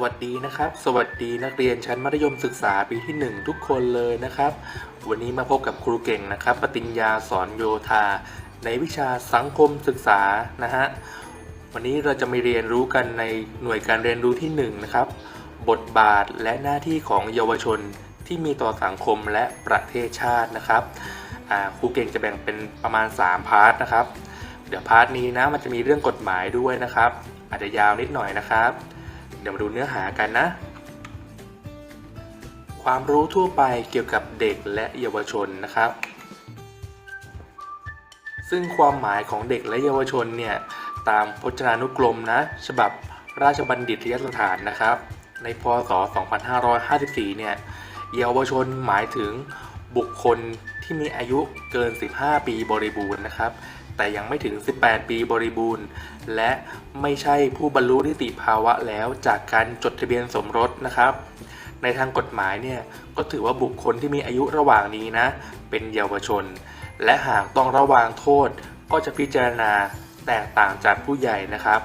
สวัสดีนะครับ สวัสดีนักเรียนชั้นมัธยมศึกษาปีที่ 1 ทุกคนเลยนะครับ วันนี้มาพบกับครูเก่งนะครับปฏิญญาสอนโยธา ในวิชาสังคมศึกษานะฮะวันนี้เราจะมาเรียนรู้กันในหน่วยการเรียนรู้ที่1นะครับบทบาทและหน้าที่ของเยาวชนที่มีต่อสังคมและประเทศชาตินะครับครูเก่งจะแบ่งเป็นประมาณ 3 พาร์ทนะครับ เดี๋ยวพาร์ทนี้นะมันจะมีเรื่องกฎหมายด้วยนะครับ อาจจะยาวนิดหน่อยนะครับ เดี๋ยวมาดูเนื้อหากันนะ ความรู้ทั่วไปเกี่ยวกับเด็กและเยาวชนนะครับ ซึ่งความหมายของเด็กและเยาวชนเนี่ยตามพจนานุกรมนะฉบับราชบัณฑิตยสถานนะครับ ในพศ 2554 เนี่ยเยาวชนหมายถึงบุคคลที่มีอายุเกิน 15 ปีบริบูรณ์นะครับ แต่ยังไม่ถึง 18 ปีบริบูรณ์ และไม่ใช่ผู้บรรลุนิติภาวะแล้วจากการจดทะเบียนสมรสนะครับ ในทางกฎหมายเนี่ยก็ถือว่าบุคคลที่มีอายุระหว่างนี้นะ เป็นเยาวชน และหากต้องระวางโทษก็จะพิจารณาแตกต่างจากผู้ใหญ่นะครับ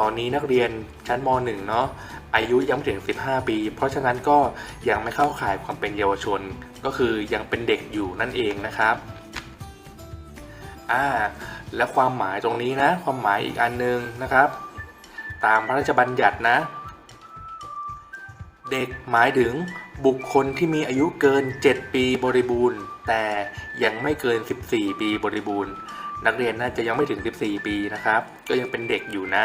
ตอนนี้นักเรียนชั้นม .1 เนาะอายุยังไม่ถึง 15 ปี เพราะฉะนั้นก็ยังไม่เข้าข่ายความเป็นเยาวชน ก็คือยังเป็นเด็กอยู่นั่นเองนะครับ อ่าและความหมายตรงนี้นะ ความหมายอีกอันนึงนะครับ ตามพระราชบัญญัตินะ เด็กหมายถึงบุคคลที่มีอายุเกิน 7 ปีบริบูรณ์ แต่ยังไม่เกิน 14 ปีบริบูรณ์ นักเรียนน่าจะยังไม่ถึง 14 ปีนะครับ ก็ยังเป็นเด็กอยู่นะ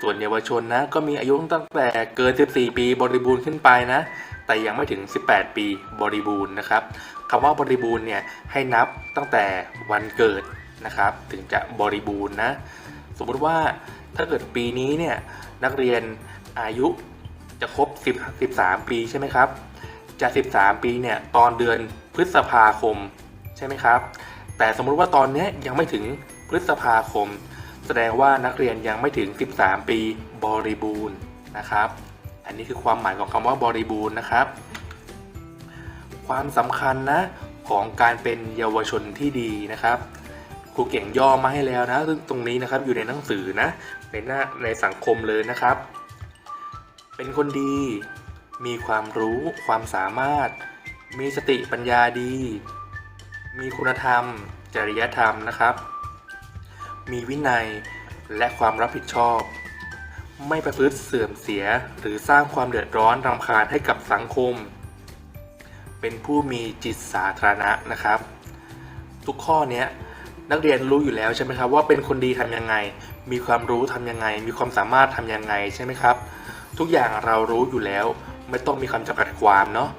ส่วนเยาวชนนะก็มีอายุตั้งแต่เกิน 14 ปีบริบูรณ์ขึ้นไปนะ แต่ยังไม่ถึง 18 ปีบริบูรณ์นะครับคำว่าบริบูรณ์เนี่ยให้นับตั้งแต่วันเกิด นะครับ ถึงจะบริบูรณ์นะ สมมุติว่าถ้าเกิดปีนี้เนี่ยนักเรียนอายุจะครบ10 13 ปีใช่ไหมครับ จะ 13 ปีเนี่ยตอนเดือนพฤษภาคมใช่ไหมครับ แต่สมมุติว่าตอนนี้ยังไม่ถึงพฤษภาคม แสดงว่านักเรียนยังไม่ถึง 13 ปีบริบูรณ์นะครับ อันนี้คือความหมายของคำว่าบริบูรณ์นะครับ ความสำคัญนะของการเป็นเยาวชนที่ดีนะครับ รูเก่งย่อมาให้แล้วนะซึ่งตรงนี้นะครับอยู่ในหนังสือนะในหน้าในสังคมเลยนะครับ เป็นคนดี มีความรู้ความสามารถ มีสติปัญญาดี มีคุณธรรม จริยธรรมนะครับ มีวินัยและความรับผิดชอบ ไม่ประพฤติเสื่อมเสียหรือสร้างความเดือดร้อนรำคาญให้กับสังคม เป็นผู้มีจิตสาธารณะนะครับ ทุกข้อเนี้ย นักเรียนรู้อยู่แล้วใช่ไหมครับว่าเป็นคนดีทำยังไง มีความรู้ทำยังไง มีความสามารถทำยังไงใช่ไหมครับ ทุกอย่างเรารู้อยู่แล้ว ไม่ต้องมีคำจำกัดความเนาะ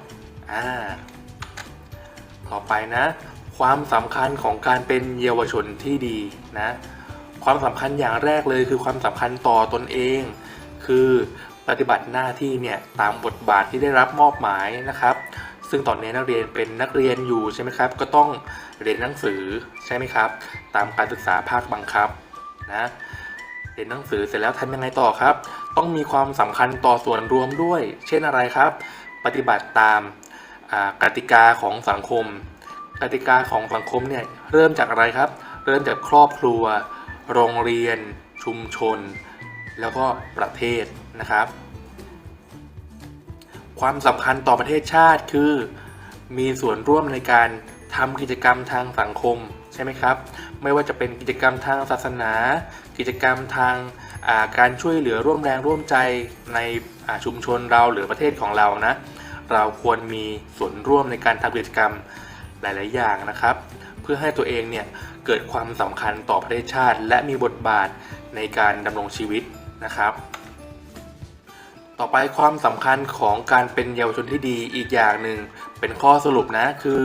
อ่าต่อไปนะ ความสำคัญของการเป็นเยาวชนที่ดีนะความสำคัญอย่างแรกเลยคือความสำคัญต่อตนเอง คือปฏิบัติหน้าที่เนี่ยตามบทบาทที่ได้รับมอบหมายนะครับ ซึ่งตอนนี้นักเรียนเป็นนักเรียนอยู่ใช่ไหมครับ ก็ต้องเรียนหนังสือใช่ไหมครับ ตามการศึกษาภาคบังคับนะเรียนหนังสือเสร็จแล้วทำยังไงต่อครับ ต้องมีความสำคัญต่อส่วนรวมด้วย เช่นอะไรครับ ปฏิบัติตามกติกาของสังคม กติกาของสังคมเนี่ยเริ่มจากอะไรครับ เริ่มจากครอบครัว โรงเรียน ชุมชน แล้วก็ประเทศนะครับ ความสำคัญต่อประเทศชาติคือ มีส่วนร่วมในการทำกิจกรรมทางสังคมใช่ไหมครับ ไม่ว่าจะเป็นกิจกรรมทางศาสนา กิจกรรมทางาการช่วยเหลือร่วมแรงร่วมใจในชุมชนเราหรือประเทศของเรานะ เราควรมีส่วนร่วมในการทำกิจกรรมหลาย ๆ อย่างนะครับ เพื่อให้ตัวเองเนี่ยเกิดความสำคัญต่อประเทศชาติ และมีบทบาทในการดำรงชีวิตนะครับ ต่อไปความสำคัญของการเป็นเยาวชนที่ดีอีกอย่างหนึ่งเป็นข้อสรุปนะคือ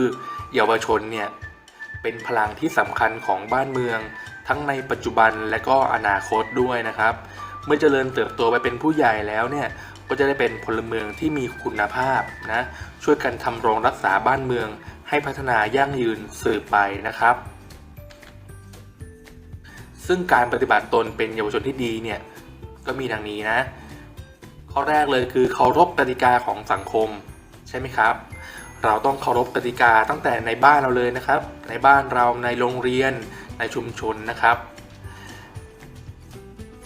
เยาวชนเนี่ยเป็นพลังที่สำคัญของบ้านเมือง ทั้งในปัจจุบันและก็อนาคตด้วยนะครับ เมื่อเจริญเติบโตไปเป็นผู้ใหญ่แล้วเนี่ยก็จะได้เป็นพลเมืองที่มีคุณภาพนะช่วยกันทำรงรักษาบ้านเมือง ให้พัฒนายั่งยืนสืบไปนะครับ ซึ่งการปฏิบัติตนเป็นเยาวชนที่ดีเนี่ยก็มีดังนี้นะ ข้อแรกเลยคือเคารพกติกาของสังคมใช่ไหมครับ เราต้องเคารพกติกาตั้งแต่ในบ้านเราเลยนะครับ ในบ้านเราในโรงเรียนในชุมชนนะครับ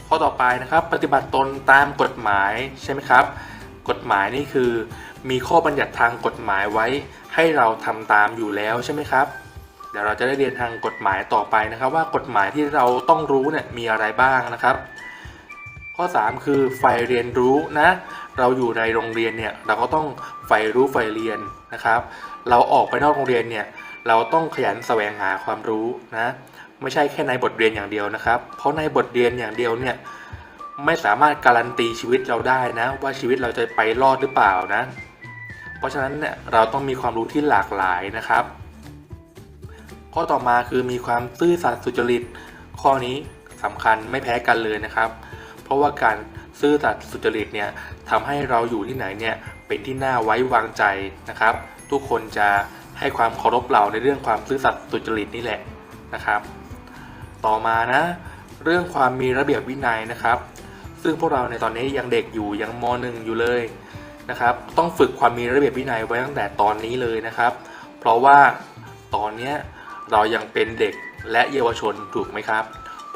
ข้อต่อไปนะครับ ปฏิบัติตนตามกฎหมายใช่ไหมครับ กฎหมายนี่คือ มีข้อบัญญัติทางกฎหมายไว้ ให้เราทำตามอยู่แล้วใช่ไหมครับเดี๋ยวเราจะได้เรียนทางกฎหมายต่อไปนะครับ ว่ากฎหมายที่เราต้องรู้เนี่ยมีอะไรบ้างนะครับ ข้อ 3 คือใฝ่เรียนรู้นะ เราอยู่ในโรงเรียนเนี่ยเราก็ต้องใฝ่รู้ใฝ่เรียนนะครับ เราออกไปนอกโรงเรียนเนี่ยเราต้องขยันแสวงหาความรู้นะ ไม่ใช่แค่ในบทเรียนอย่างเดียวนะครับ เพราะในบทเรียนอย่างเดียวเนี่ยไม่สามารถการันตีชีวิตเราได้นะ ว่าชีวิตเราจะไปรอดหรือเปล่านะ เพราะฉะนั้นเนี่ยเราต้องมีความรู้ที่หลากหลายนะครับ ข้อต่อมาคือมีความซื่อสัตย์สุจริต ข้อนี้สำคัญไม่แพ้กันเลยนะครับเราะว่าการซื่อสัตย์สุจริตเนี่ยทำให้เราอยู่ที่ไหนเนี่ยเป็นที่น่าไว้วางใจนะครับ ทุกคนจะให้ความเคารพเราในเรื่องความซื่อสัตย์สุจริตนี่แหละนะครับ ต่อมานะเรื่องความมีระเบียบวินัยนะครับ ซึ่งพวกเราในตอนนี้ยังเด็กอยู่ยังมหนึ่งอยู่เลยนะครับ ต้องฝึกความมีระเบียบวินัยไว้ตั้งแต่ตอนนี้เลยนะครับ เพราะว่าตอนนี้เรายังเป็นเด็กและเยาวชนถูกไหมครับ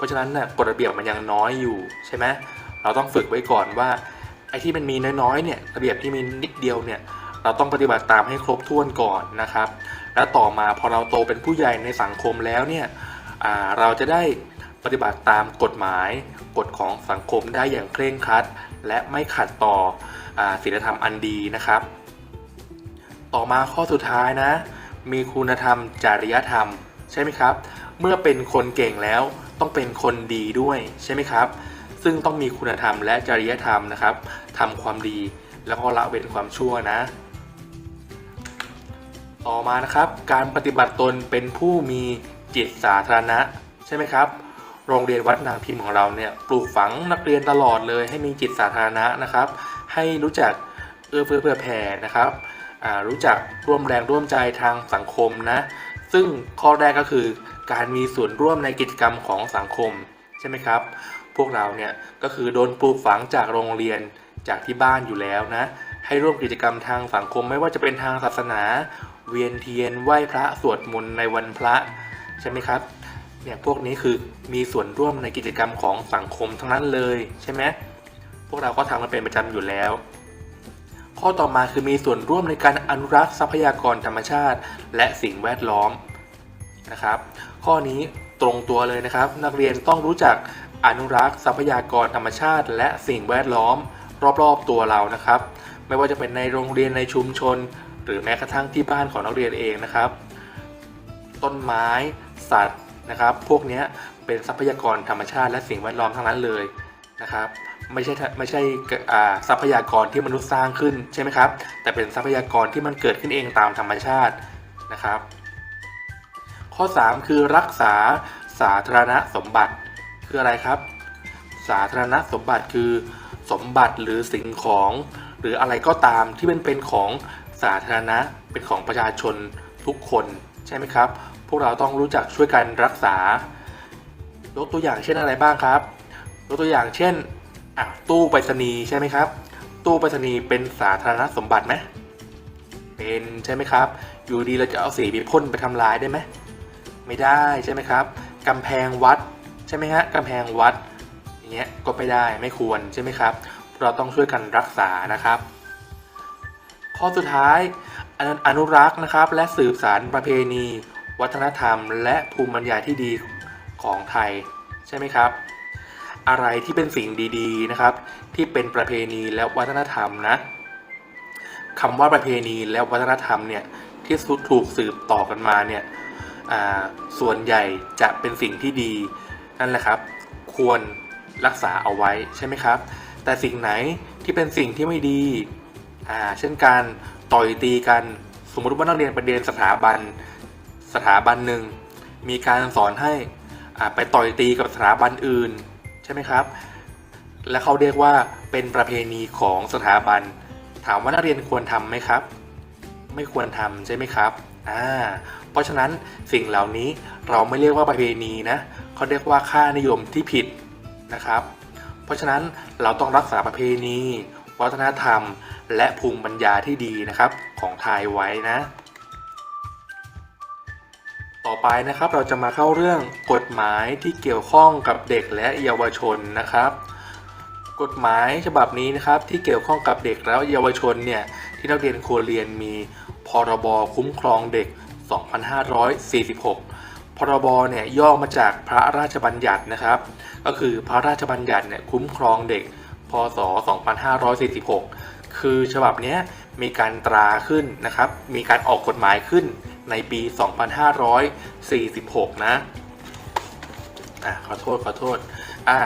ราะฉะนั้นน่ะกฎระเบียบมันยังน้อยอยู่ใช่ไหมเราต้องฝึกไว้ก่อนว่าไอ้ที่มันมีน้อยๆเนี่ยระเบียบที่มีนิดเดียวเนี่ยเราต้องปฏิบัติตามให้ครบถ้วนก่อนนะครับ แล้วต่อมาพอเราโตเป็นผู้ใหญ่ในสังคมแล้วเนี่ยเราจะได้ปฏิบัติตามกฎหมายกฎของสังคมได้อย่างเคร่งครัด และไม่ขัดต่ออศีลธรรมอันดีนะครับ ต่อมาข้อสุดท้ายนะ มีคุณธรรมจริยธรรม ใช่ไหมครับ เมื่อเป็นคนเก่งแล้ว ต้องเป็นคนดีด้วยใช่ไหมครับ ซึ่งต้องมีคุณธรรมและจริยธรรมนะครับทำความดีแล้วก็ละเว้นความชั่วนะ ต่อมานะครับ การปฏิบัติตนเป็นผู้มีจิตสาธารณะใช่ไหมครับ โรงเรียนวัดนางพิมพ์ของเราเนี่ยปลูกฝังนักเรียนตลอดเลยให้มีจิตสาธารณะนะครับ ให้รู้จักเอื้อเฟื้อเผื่อแผ่นะครับอ่ารู้จักร่วมแรงร่วมใจทางสังคมนะ ซึ่งข้อแรกก็คือ การมีส่วนร่วมในกิจกรรมของสังคมใช่ไหมครับ พวกเราเนี่ยก็คือโดนปลูกฝังจากโรงเรียนจากที่บ้านอยู่แล้วนะให้ร่วมกิจกรรมทางสังคมไม่ว่าจะเป็นทางศาสนา เวียนเทียนไหว้พระสวดมนต์ในวันพระใช่ไหมครับเนี่ยพวกนี้คือมีส่วนร่วมในกิจกรรมของสังคมทั้งนั้นเลยใช่ไหมพวกเราก็ทำกันเป็นประจำอยู่แล้ว ข้อต่อมาคือมีส่วนร่วมในการอนุรักษ์ทรัพยากรธรรมชาติ และสิ่งแวดล้อมนะครับ ข้อนี้ตรงตัวเลยนะครับ นักเรียนต้องรู้จักอนุรักษ์ทรัพยากรธรรมชาติ และสิ่งแวดล้อม รอบๆตัวเรานะครับ ไม่ว่าจะเป็นในโรงเรียนในชุมชน หรือแม้กระทั่งที่บ้านของนักเรียนเองนะครับ ต้นไม้สัตว์นะครับ พวกนี้เป็นทรัพยากรธรรมชาติ และสิ่งแวดล้อมทั้งนั้นเลยนะครับไม่ใช่ไม่ใช่ทรัพยากรที่มนุษย์สร้างขึ้นใช่ไหมครับ แต่เป็นทรัพยากรที่มันเกิดขึ้นเองตามธรรมชาตินะครับ ข้อ 3 คือรักษาสาธารณสมบัติคืออะไรครับ สาธารณสมบัติคือสมบัติหรือสิ่งของ หรืออะไรก็ตามที่เป็นเป็นของสาธารณะเป็นของประชาชนทุกคนใช่ไหมครับ พวกเราต้องรู้จักช่วยกันรักษายกตัวอย่างเช่นอะไรบ้างครับยกตัวอย่างเช่นตู้ไปรษณีย์ใช่ไหมครับ ตู้ไปรษณีย์เป็นสาธารณสมบัติไหมเป็นใช่ไหมครับ อยู่ดีเราจะเอาสีไปพ่นไปทำลายได้ไหม ไม่ได้ใช่ไหมครับกำแพงวัดใช่ไหมฮะกำแพงวัดอย่างเงี้ยก็ไม่ได้ไม่ควรใช่ไหมครับ เราต้องช่วยกันรักษานะครับ ข้อสุดท้ายอนุรักษ์นะครับ และสืบสานประเพณี วัฒนธรรม และภูมิปัญญาที่ดีของไทยใช่ไหมครับ อะไรที่เป็นสิ่งดีๆนะครับ ที่เป็นประเพณีและวัฒนธรรมนะคำว่าประเพณีและวัฒนธรรมเนี่ยที่ถูกสืบต่อกันมาเนี่ย ส่วนใหญ่จะเป็นสิ่งที่ดี นั่นแหละครับ ควรรักษาเอาไว้ใช่ไหมครับ แต่สิ่งไหนที่เป็นสิ่งที่ไม่ดีอ่าเช่นการต่อยตีกัน สมมติว่านักเรียนไปเรียนสถาบันสถาบันหนึ่งมีการสอนให้ไปต่อยตีกับสถาบันอื่นใช่ไหมครับ และเขาเรียกว่าเป็นประเพณีของสถาบัน ถามว่านักเรียนควรทำไหมครับ ไม่ควรทำใช่ไหมครับ อ่าเพราะฉะนั้นสิ่งเหล่านี้เราไม่เรียกว่าประเพณีนะเขาเรียกว่าค่านิยมที่ผิดนะครับ เพราะฉะนั้นเราต้องรักษาประเพณี วัฒนธรรม และภูมิปัญญาที่ดีนะครับของไทยไว้นะ ต่อไปนะครับเราจะมาเข้าเรื่องกฎหมายที่เกี่ยวข้องกับเด็กและเยาวชนนะครับกฎหมายฉบับนี้นะครับที่เกี่ยวข้องกับเด็กและเยาวชนเนี่ยที่นักเรียนควรเรียนมี พรบคุ้มครองเด็ก 2546 พรบเนี่ยย่อมาจากพระราชบัญญัตินะครับ ก็คือพระราชบัญญัติเนี่ยคุ้มครองเด็ก พศ 2546 คือฉบับนี้มีการตราขึ้นนะครับ มีการออกกฎหมายขึ้นในปี 2546 นะอะขอโทษขอโทษอะ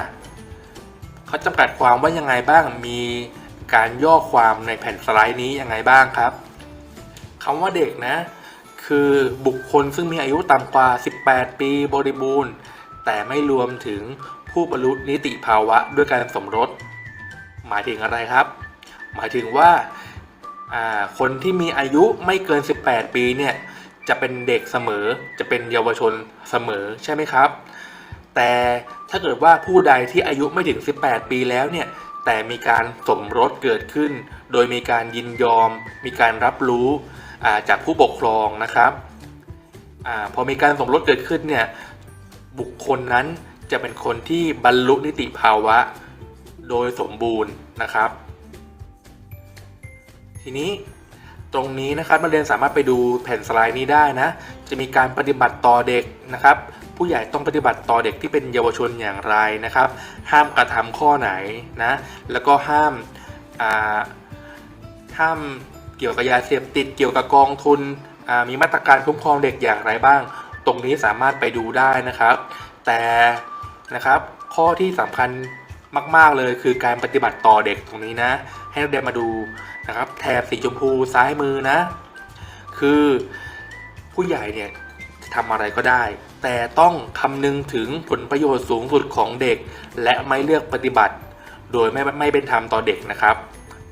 เขาจำกัดความว่ายังไงบ้างมีการย่อความในแผ่นสไลด์นี้ยังไงบ้างครับ คำว่าเด็กนะ คือบุคคลซึ่งมีอายุต่ำกว่า 18 ปีบริบูรณ์ แต่ไม่รวมถึงผู้บรรลุนิติภาวะด้วยการสมรส หมายถึงอะไรครับ หมายถึงว่าคนที่มีอายุไม่เกิน 18 ปีเนี่ยจะเป็นเด็กเสมอจะเป็นเยาวชนเสมอใช่ไหมครับ แต่ถ้าเกิดว่าผู้ใดที่อายุไม่ถึง 18 ปีแล้วเนี่ยแต่มีการสมรสเกิดขึ้น โดยมีการยินยอม มีการรับรู้ จากผู้ปกครองนะครับอพอมีการสมรสเกิดขึ้นเนี่ยบุคคลนั้นจะเป็นคนที่บรรลุนิติภาวะโดยสมบูรณ์นะครับ ทีนี้ตรงนี้นะครับนักเรียนสามารถไปดูแผ่นสไลด์นี้ได้นะ จะมีการปฏิบัติต่อเด็กนะครับ ผู้ใหญ่ต้องปฏิบัติต่อเด็กที่เป็นเยาวชนอย่างไรนะครับ ห้ามกระทำข้อไหนนะ แล้วก็ห้ามห้าม เกี่ยวกับยาเสพติดเกี่ยวกับกองทุนมีมาตรการคุ้มครองเด็กอย่างไรบ้าง ตรงนี้สามารถไปดูได้นะครับ แต่นะครับข้อที่สำคัญมาก ๆ เลยคือการปฏิบัติต่อเด็กตรงนี้นะ ให้นักเรียนมาดูนะครับ แถบสีชมพูซ้ายมือนะ คือผู้ใหญ่เนี่ยทำอะไรก็ได้ แต่ต้องคำนึงถึงผลประโยชน์สูงสุดของเด็ก และไม่เลือกปฏิบัติ โดยไม่ไม่เป็นธรรมต่อเด็กนะครับ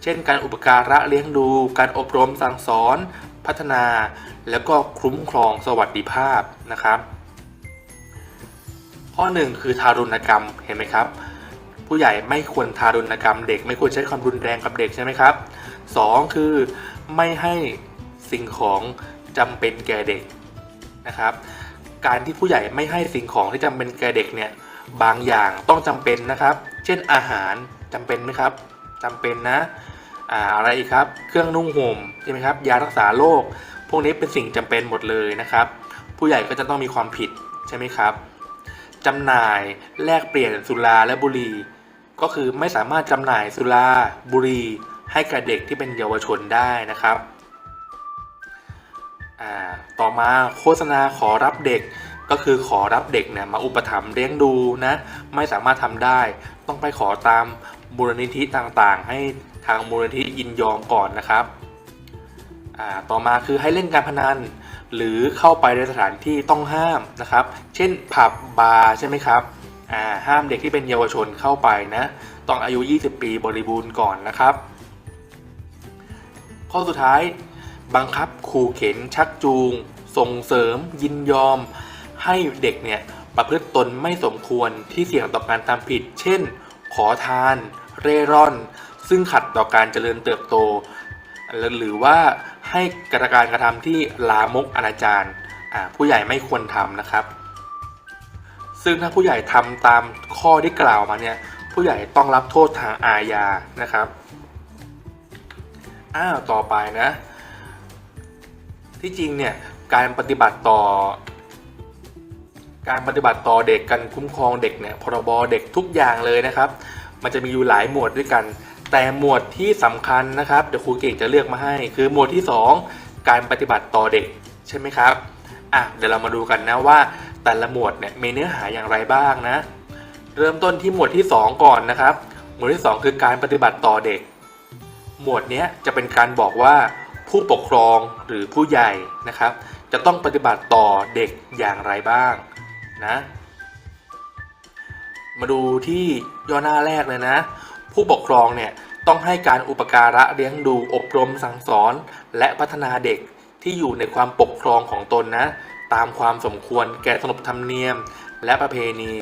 ช่นการอุปการะเลี้ยงดู การอบรมสั่งสอน พัฒนา แล้วก็คุ้มครองสวัสดิภาพนะครับข้อหนึ่งคือทารุณกรรมเห็นไหมครับ ผู้ใหญ่ไม่ควรทารุณกรรมเด็ก ไม่ควรใช้ความรุนแรงกับเด็กใช่ไหมครับสองคือไม่ให้สิ่งของจำเป็นแก่เด็กนะครับ การที่ผู้ใหญ่ไม่ให้สิ่งของที่จำเป็นแก่เด็กเนี่ยบางอย่างต้องจำเป็นนะครับ เช่นอาหารจำเป็นไหมครับจำเป็นนะ อะไรอีกครับ เครื่องนุ่งห่มใช่ไหมครับ ยารักษาโรค พวกนี้เป็นสิ่งจำเป็นหมดเลยนะครับ ผู้ใหญ่ก็จะต้องมีความผิดใช่ไหมครับจำหน่ายแลกเปลี่ยนสุราและบุหรี่ ก็คือไม่สามารถจำหน่ายสุราบุหรี่ให้กับเด็กที่เป็นเยาวชนได้นะครับต่อมาโฆษณาขอรับเด็กก็คือขอรับเด็กเนี่ยมาอุปถัมภ์เลี้ยงดูนะ ไม่สามารถทำได้ ต้องไปขอตามมูลนิธิต่างๆ ให้ ทางมูลนิธิยินยอมก่อนนะครับต่อมาคือให้เล่นการพนัน หรือเข้าไปในสถานที่ต้องห้ามนะครับ เช่นผับบาร์ใช่ไหมครับห้ามเด็กที่เป็นเยาวชนเข้าไปนะ ต้องอายุ 20 ปีบริบูรณ์ก่อนนะครับ ข้อสุดท้ายบังคับขู่เข็นชักจูง ส่งเสริม ยินยอม ให้เด็กเนี่ยประพฤติตนไม่สมควรที่เสี่ยงต่อการทำผิด เช่น ขอทาน เร่ร่อน ซึ่งขัดต่อการเจริญเติบโต หรือว่าให้กระการกระทำที่ลามกอนาจารผู้ใหญ่ไม่ควรทำนะครับ ซึ่งถ้าผู้ใหญ่ทำตามข้อที่กล่าวมาเนี่ยผู้ใหญ่ต้องรับโทษทางอาญานะครับอ้าวต่อไปนะ ที่จริงเนี่ยการปฏิบัติต่อ การปฏิบัติต่อเด็กการคุ้มครองเด็กเนี่ยพรบเด็กทุกอย่างเลยนะครับ มันจะมีอยู่หลายหมวดด้วยกัน แต่หมวดที่สำคัญนะครับเดี๋ยวครูเก่งจะเลือกมาให้ คือหมวดที่ 2 การปฏิบัติต่อเด็กใช่ไหมครับอะเดี๋ยวเรามาดูกันนะว่า แต่ละหมวดเนี่ยมีเนื้อหาอย่างไรบ้างนะ เริ่มต้นที่หมวดที่ 2 ก่อนนะครับ หมวดที่ 2 คือการปฏิบัติต่อเด็ก หมวดเนี้ยจะเป็นการบอกว่าผู้ปกครองหรือผู้ใหญ่นะครับ จะต้องปฏิบัติต่อเด็กอย่างไรบ้างนะ มาดูที่ย่อหน้าแรกเลยนะ ผู้ปกครองเนี่ยต้องให้การอุปการะเลี้ยงดูอบรมสั่งสอน และพัฒนาเด็กที่อยู่ในความปกครองของตนนะ ตามความสมควรแก่ขนบธรรมเนียม และประเพณี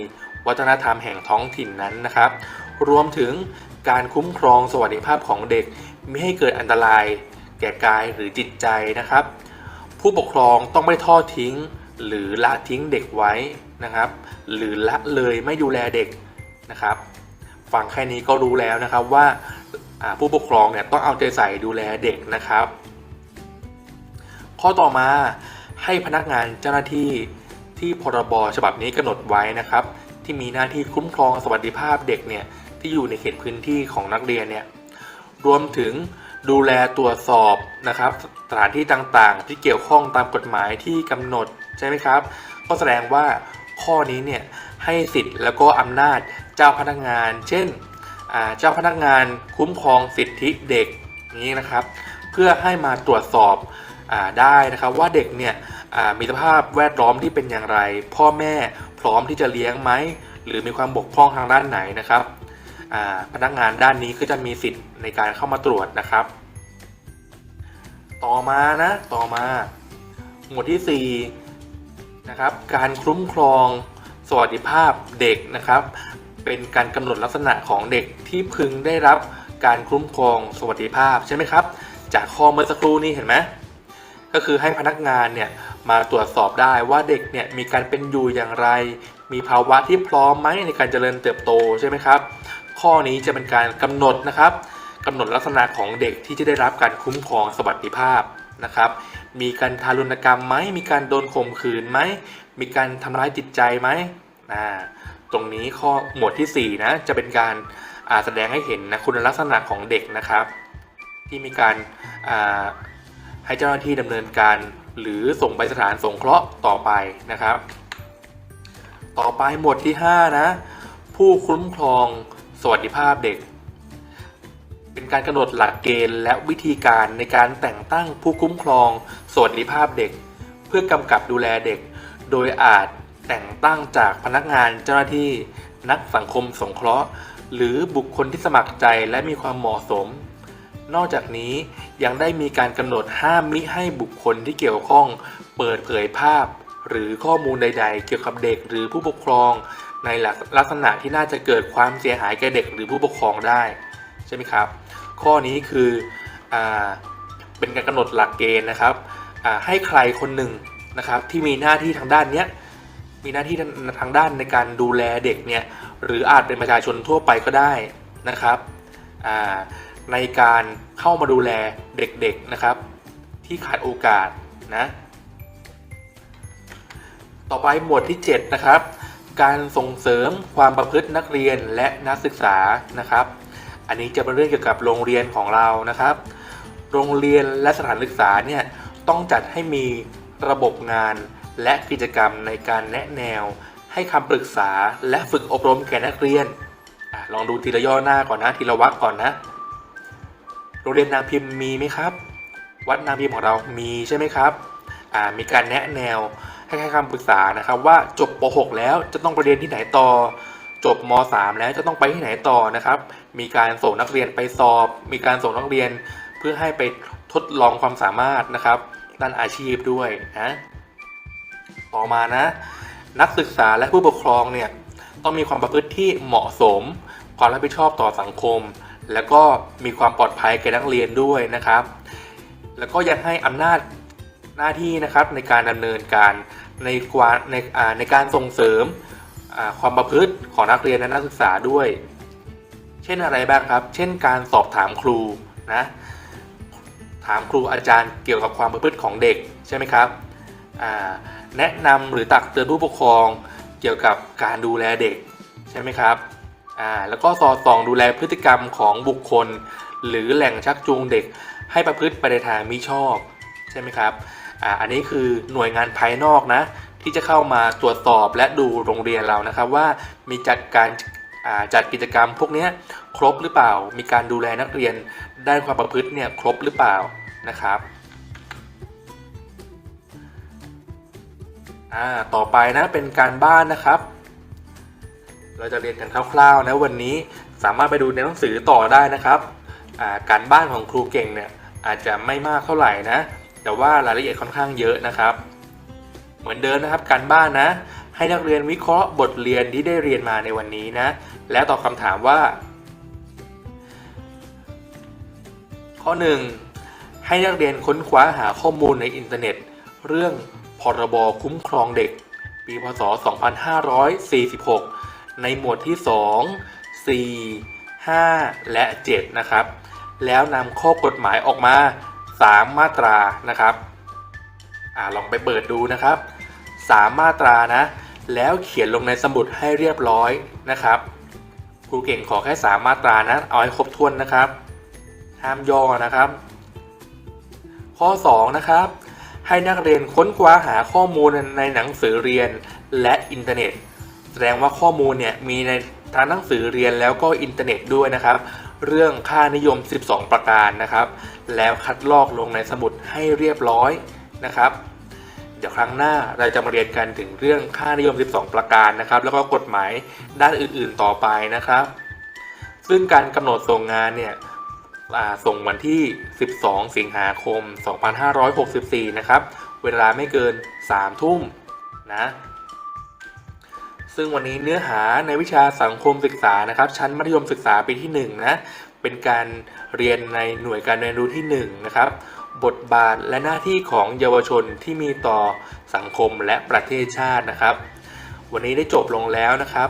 วัฒนธรรมแห่งท้องถิ่นนั้นนะครับ รวมถึงการคุ้มครองสวัสดิภาพของเด็กไม่ให้เกิดอันตราย แก่กายหรือจิตใจนะครับ ผู้ปกครองต้องไม่ทอดทิ้ง หรือละทิ้งเด็กไว้นะครับ หรือละเลยไม่ดูแลเด็กนะครับ ฟังแค่นี้ก็รู้แล้วนะครับว่าผู้ปกครองเนี่ยต้องเอาใจใส่ดูแลเด็กนะครับ ข้อต่อมาให้พนักงานเจ้าหน้าที่ที่พรบฉบับนี้กำหนดไว้นะครับ ที่มีหน้าที่คุ้มครองสวัสดิภาพเด็กเนี่ยที่อยู่ในเขตพื้นที่ของนักเรียนเนี่ยรวมถึงดูแลตรวจสอบนะครับสถานที่ต่างๆ ที่เกี่ยวข้องตามกฎหมายที่กำหนดใช่ไหมครับ ก็แสดงว่าข้อนี้เนี่ยให้สิทธิ์แล้วก็อำนาจ เจ้าพนักงาน เช่นเจ้าพนักงานคุ้มครองสิทธิเด็กนี้นะครับ เพื่อให้มาตรวจสอบอได้นะครับ ว่าเด็กเนี่ยมีสภาพแวดล้อมที่เป็นอย่างไร พ่อแม่พร้อมที่จะเลี้ยงไหมหรือมีความบกพร่องทางด้านไหนนะครับพนักงานด้านนี้ก็จะมีสิทธิ์ในการเข้ามาตรวจนะครับ ต่อมานะต่อมา หมวดที่4นะครับการคุ้มครองสวัสดิภาพเด็กนะครับ เป็นการกำหนดลักษณะของเด็กที่พึงได้รับการคุ้มครองสวัสดิภาพใช่ไหมครับ จากข้อเมื่อสักครู่นี้เห็นไหมก็คือให้พนักงานเนี่ยมาตรวจสอบได้ว่าเด็กเนี่ยมีการเป็นอยู่อย่างไร มีภาวะที่พร้อมไหมในการเจริญเติบโตใช่ไหมครับ ข้อนี้จะเป็นการกำหนดนะครับกำหนดลักษณะของเด็กที่จะได้รับการคุ้มครองสวัสดิภาพนะครับ มีการทารุณกรรมไหมมีการโดนข่มขืนไหมมีการทำร้ายจิตใจไหมอ่า ตรงนี้ข้อหมวดที่ 4 นะ จะเป็นการาแสดงให้เห็นนะคุณลักษณะของเด็กนะครับ ที่มีการาให้เจ้าหน้าที่ดำเนินการ หรือส่งไปสถานสงเคราะห์ต่อไปนะครับ ต่อไปหมวดที่ 5 นะ ผู้คุ้มครองสวัสดิภาพเด็ก เป็นการกำหนดหลักเกณฑ์และวิธีการในการแต่งตั้งผู้คุ้มครองสวัสดิภาพเด็ก เพื่อกำกับดูแลเด็ก โดยอาจ แต่งตั้งจากพนักงานเจ้าหน้าที่นักสังคมสงเคราะห์ หรือบุคคลที่สมัครใจและมีความเหมาะสม นอกจากนี้ยังได้มีการกำหนดห้ามมิให้บุคคลที่เกี่ยวข้อง เปิดเผยภาพ หรือข้อมูลใด ๆ เกี่ยวกับเด็กหรือผู้ปกครอง ในลักษณะที่น่าจะเกิดความเสียหายแก่เด็กหรือผู้ปกครองได้ใช่ไหมครับ ข้อนี้คืออเป็นการกำหนดหลักเกณฑ์นะครับให้ใครคนหนึ่งนะครับที่มีหน้าที่ทางด้านเนี้ย มีหน้าที่ทางด้านในการดูแลเด็กเนี่ยหรืออาจเป็นประชาชนทั่วไปก็ได้นะครับในการเข้ามาดูแลเด็กๆนะครับ ที่ขาดโอกาสนะต่อไปหมวดที่ 7 นะครับ การส่งเสริมความประพฤตินักเรียนและนักศึกษานะครับ อันนี้จะเป็นเรื่องเกี่ยวกับโรงเรียนของเรานะครับ โรงเรียนและสถานศึกษาเนี่ยต้องจัดให้มีระบบงาน และกิจกรรมในการแนะแนว ให้คำปรึกษาและฝึกอบรมแก่นักเรียนอลองดูทีละย่อหน้าก่อนนะ ทีละวรรคก่อนนะ โรงเรียนนางพิมพ์มีไหมครับ วัดนางพิมพ์ของเรามีใช่ไหมครับมีการแนะแนวให้ให้คำปรึกษานะครับ ว่าจบป .6 แล้วจะต้องไปเรียนที่ไหนต่อ จบม .3 แล้วจะต้องไปที่ไหนต่อนะครับ มีการส่งนักเรียนไปสอบ มีการส่งนักเรียนเพื่อให้ไปทดลองความสามารถนะครับด้านอาชีพด้วยนะ ต่อมานะ นักศึกษาและผู้ปกครองเนี่ยต้องมีความประพฤติที่เหมาะสม ความรับผิดชอบต่อสังคม แล้วก็มีความปลอดภัยแก่นักเรียนด้วยนะครับ แล้วก็ยังให้อำนาจหน้าที่นะครับในการดำเนินการในกวาในในการส่งเสริมความประพฤติของนักเรียนและนักศึกษาด้วย เช่นอะไรบ้างครับ เช่นการสอบถามครูนะถามครูอาจารย์เกี่ยวกับความประพฤติของเด็กใช่ไหมครับอ่า แนะนำหรือตักเตือนผู้ปกครองเกี่ยวกับการดูแลเด็กใช่ไหมครับอ่าแล้วก็สอดส่องดูแลพฤติกรรมของบุคคล หรือแหล่งชักจูงเด็ก ให้ประพฤติไปในทางมิชอบใช่ไหมครับอ่าอันนี้คือหน่วยงานภายนอกนะที่จะเข้ามาตรวจสอบและดูโรงเรียนเรานะครับ ว่ามีจัดการอ่าจัดกิจกรรมพวกนี้ครบหรือเปล่า มีการดูแลนักเรียนด้านความประพฤติเนี่ยครบหรือเปล่านะครับ อ่าต่อไปนะเป็นการบ้านนะครับ เราจะเรียนกันคร่าวๆนะวันนี้สามารถไปดูในหนังสือต่อได้นะครับอ่าการบ้านของครูเก่งเนี่ยอาจจะไม่มากเท่าไหร่นะ แต่ว่ารายละเอียดค่อนข้างเยอะนะครับ เหมือนเดิมนะครับการบ้านนะ ให้นักเรียนวิเคราะห์บทเรียนที่ได้เรียนมาในวันนี้นะ และตอบคำถามว่า ข้อ 1 ให้นักเรียนค้นคว้าหาข้อมูลในอินเทอร์เน็ต เรื่อง พรบคุ้มครองเด็ก ปีพศ 2546 ในหมวดที่ 2 4 5 และ 7 นะครับ แล้วนำข้อกฎหมายออกมา 3 มาตรานะครับอ่าลองไปเปิดดูนะครับ 3 มาตรานะ แล้วเขียนลงในสมุดให้เรียบร้อยนะครับครูเก่งขอแค่ 3 มาตรานะเอาให้ครบถ้วนนะครับห้ามย่อนะครับ ข้อ 2 นะครับ ให้นักเรียนค้นคว้าหาข้อมูลในหนังสือเรียนและอินเทอร์เน็ต แสดงว่าข้อมูลเนี่ยมีในทางหนังสือเรียนแล้วก็อินเทอร์เน็ตด้วยนะครับ เรื่องค่านิยม 12 ประการนะครับ แล้วคัดลอกลงในสมุดให้เรียบร้อยนะครับ เดี๋ยวครั้งหน้าเราจะมาเรียนกันถึงเรื่องค่านิยม 12 ประการนะครับ แล้วก็กฎหมายด้านอื่นๆต่อไปนะครับ ซึ่งการกำหนดส่งงานเนี่ย ส่งวันที่ 12 สิงหาคม 2564 นะครับ เวลาไม่เกิน 3 ทุ่มนะ ซึ่งวันนี้เนื้อหาในวิชาสังคมศึกษานะครับ ชั้นมัธยมศึกษาปีที่ 1 นะ เป็นการเรียนในหน่วยการเรียนรู้ที่ 1 นะครับ บทบาทและหน้าที่ของเยาวชนที่มีต่อสังคมและประเทศชาตินะครับ วันนี้ได้จบลงแล้วนะครับ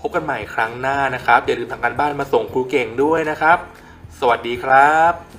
พบกันใหม่ครั้งหน้านะครับอย่าลืมทำการบ้านมาส่งครูเก่งด้วยนะครับ สวัสดีครับ